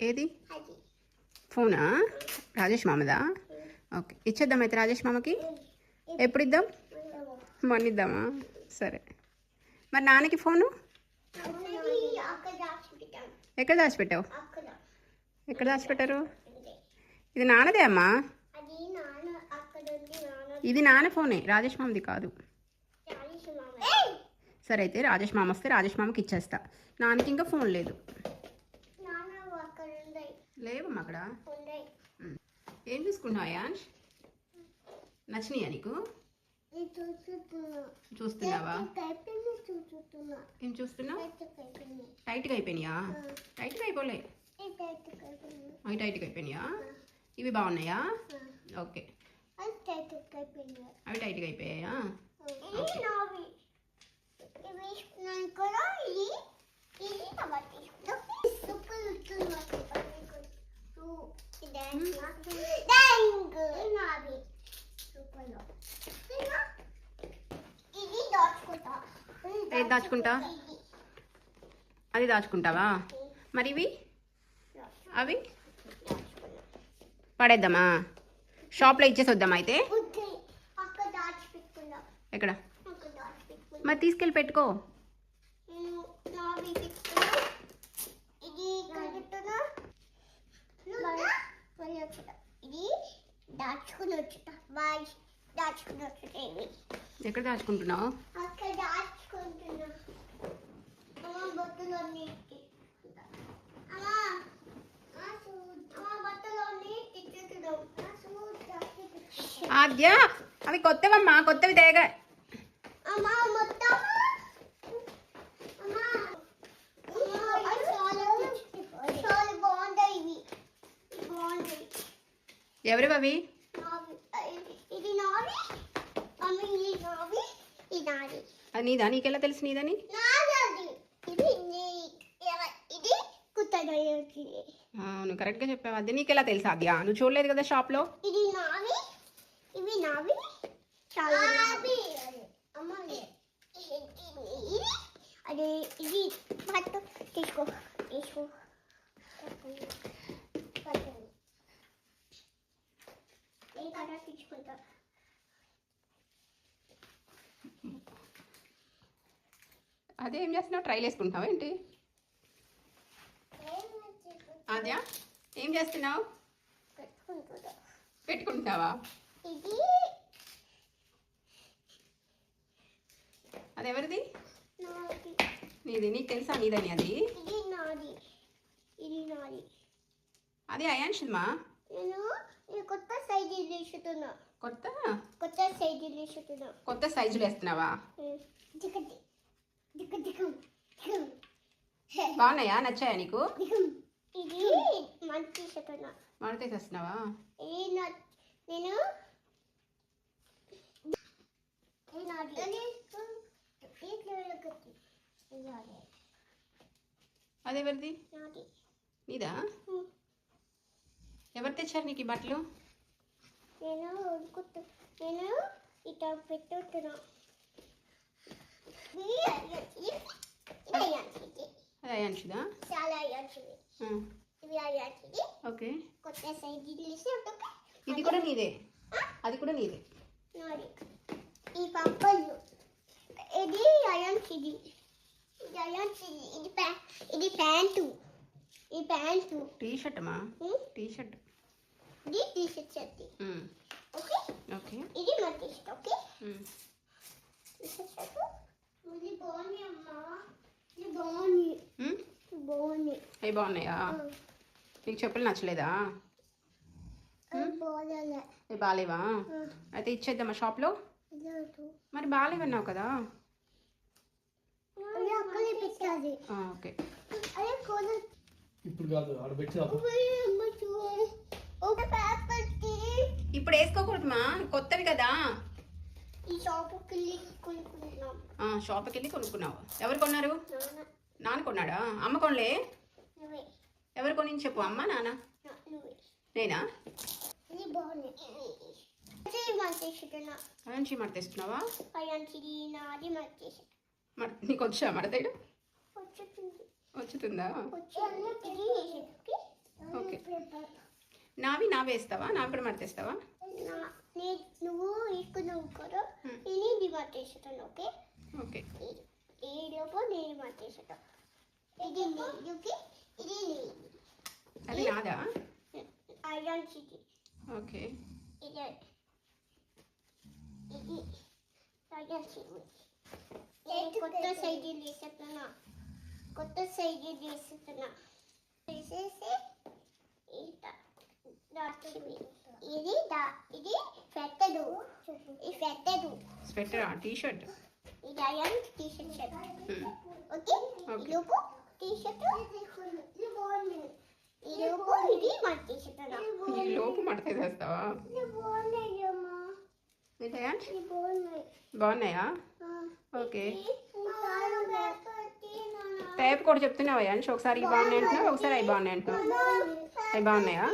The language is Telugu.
ఏది? ఫోనా? రాజేష్ మామదా? ఓకే. ఇచ్చేద్దాం అయితే రాజేష్ మామకి. ఎప్పుడు ఇద్దాం మొన్న ఇద్దామా సరే. మరి నాన్నకి ఫోను? ఎక్కడ దాచిపెట్టావు ఎక్కడ దాచిపెట్టారు ఇది. నాన్నదే అమ్మా? ఇది నాన్న ఫోనే. రాజేష్ మామది కాదు. సరే అయితే రాజేష్ మామ వస్తే రాజేష్ మామకి ఇచ్చేస్తా. నాన్నకి ఇంకా ఫోన్ లేదు నాన్న అక్కడ ఉంది లేవమ్మా అక్కడ? ఏం తీసుకున్నావు యాష్ నచ్చినాయా నీకు? చూస్తున్నావా? ఏం చూస్తున్నావు? టైట్గా అయిపోయినాయా? టైట్గా అయిపోలే. అవి టైట్గా అయిపోయినాయా? ఇవి బాగున్నాయా? ఓకే. అవి టైట్గా అయిపోయాయా ఇది నావి ఇవి వేసుకున్నాను కూడా ఇది ఇది అలా తీసుకుంటాం సూపర్ ఉంటుంది నాకు నావి సూపర్లో ఇది దాచుకుంటా ఏది దాచుకుంటా? అది దాచుకుంటావా? మరి ఇవి? అవి? పడేద్దామా? షాప్లో ఇచ్చేసి వద్దామా అయితే ఎక్కడ? మరి తీసుకెళ్ళి పెట్టుకో. దాచుకుని వచ్చుట దాచుకుని వచ్చుట ఎక్కడ దాచుకుంటున్నావు అక్కడ దాచుకుంటున్నా అమ్మ బట్టలు అన్నీ అమ్మా అమ్మ బట్టలు అన్నీ తిట్టుతున్నాం ఆద్య అవి కొత్తవమ్మా కొత్తవి తేగ ఎవరివి అవి అది నీదా నీకెలా తెలుసు నీదని నాది ఇది నీ ఇది కుత్తది అవును కరెక్ట్గా చెప్పావు అది నీకెలా తెలుసు ఆద్య నువ్వు చూడలేదు కదా షాప్లో ఇది నావి ఇవి నావి? అదే ఇది పట్టు. తీసుకో. తీసుకో. కలర్ తీసుకుంటా? అదే ఏం చేస్తున్నావు? ట్రైల్ వేసుకుంటున్నావు ఏంటి? ఆద్య ఏం చేస్తున్నావు? పెట్టుకుంటున్నావా? ఇది. అది ఎవరిది నాది నీకు తెలుసా నీదని అది? ఇది నాది. ఇది నాది. అది అయాన్షిమా నేను కొత్త సైజు కొత్త? కొత్త సైజు కొత్త సైజులు వేస్తున్నావా? బాగున్నాయా? నచ్చాయా నీకు? ఇది నేను ఇది నాది. ఇది ఎవరు తెచ్చారు నీకు ఈ బట్టలు? నేను నేను ఇట్లా పెట్టుతున్నా ఇది ఇది అది అయాన్షిదా చాలా అయ్యాచి ఇవి అయ్యాచి ఓకే. కొత్త సైజు ఇది కూడా నీదే. అది కూడా నీదే. నాది. ఈ పప్పలు. ఇది అయాన్సిది ఇది అయాన్సిది ఇది ప్యా ఇది ప్యాంటు. ఈ pant. T shirt um, T shirt ఇది T shirt shirt okay? Okay. ఇది మా T shirt okay. T shirt ఇది బాగుంది అమ్మా. ఇది బాగుంది? ఇది బాగుంది. అవి బాగున్నాయా? నీకు చెప్పులు నచ్చలేదా? బాగాలేవా? అయితే ఇచ్చేద్దామా షాప్లో? మరి బాగాలేవన్నావు కదా? ఓకే. ఇప్పుడు కాదు పేపర్ ఇప్పుడు వేసుకోకూడదు మా కొత్తవి కదా. ఈ షాపుకి వెళ్ళి కొనుక్కున్నావు. ఎవరు కొన్నారు? నాన్న. కొన్నాడా? అమ్మ కొనలే? ఎవరు కొని చెప్పు అమ్మ నాన్న? నేనా? అయాన్షి మడతేస్తున్నావా నీకు వచ్చా మడతేడు వచ్చుతుందా. వేసేది నావి నా వేస్తావా? నాకు కూడా మడతేస్తావా నా- నే- నువ్వు తీసుకున్నావు కదా. నేను ఇది మార్చేస్తాను ఓకే? ఓకే. ఏడుపు నేను మార్చేస్తాను ఇది నీళ్ళకి ఇది నీళ్ళు అది నాదా? Iron city okay. ఇది ఇది కొత్త సైజు వేసేస్తున్నా. కొత్త వేసేసి ఇట- దాచింది. ఇది దా ఇది పెట్టదు ఇది పెట్టదు స్వెటర్ టీ షర్ట్ ఇది iron T shirt. Hmm. Okay. ఇలుపు టీ షర్ట్ ఇది లోపు మడతేసేస్తావా ఏంటయ్యా బాగున్నాయా ఓకే టైప్ కూడా చెప్తున్నావా అండి ఒకసారి ఇవి బాగున్నాయి అంటున్నావు ఒకసారి అవి బాగున్నాయి అంటున్నావు? అవి బాగున్నాయా?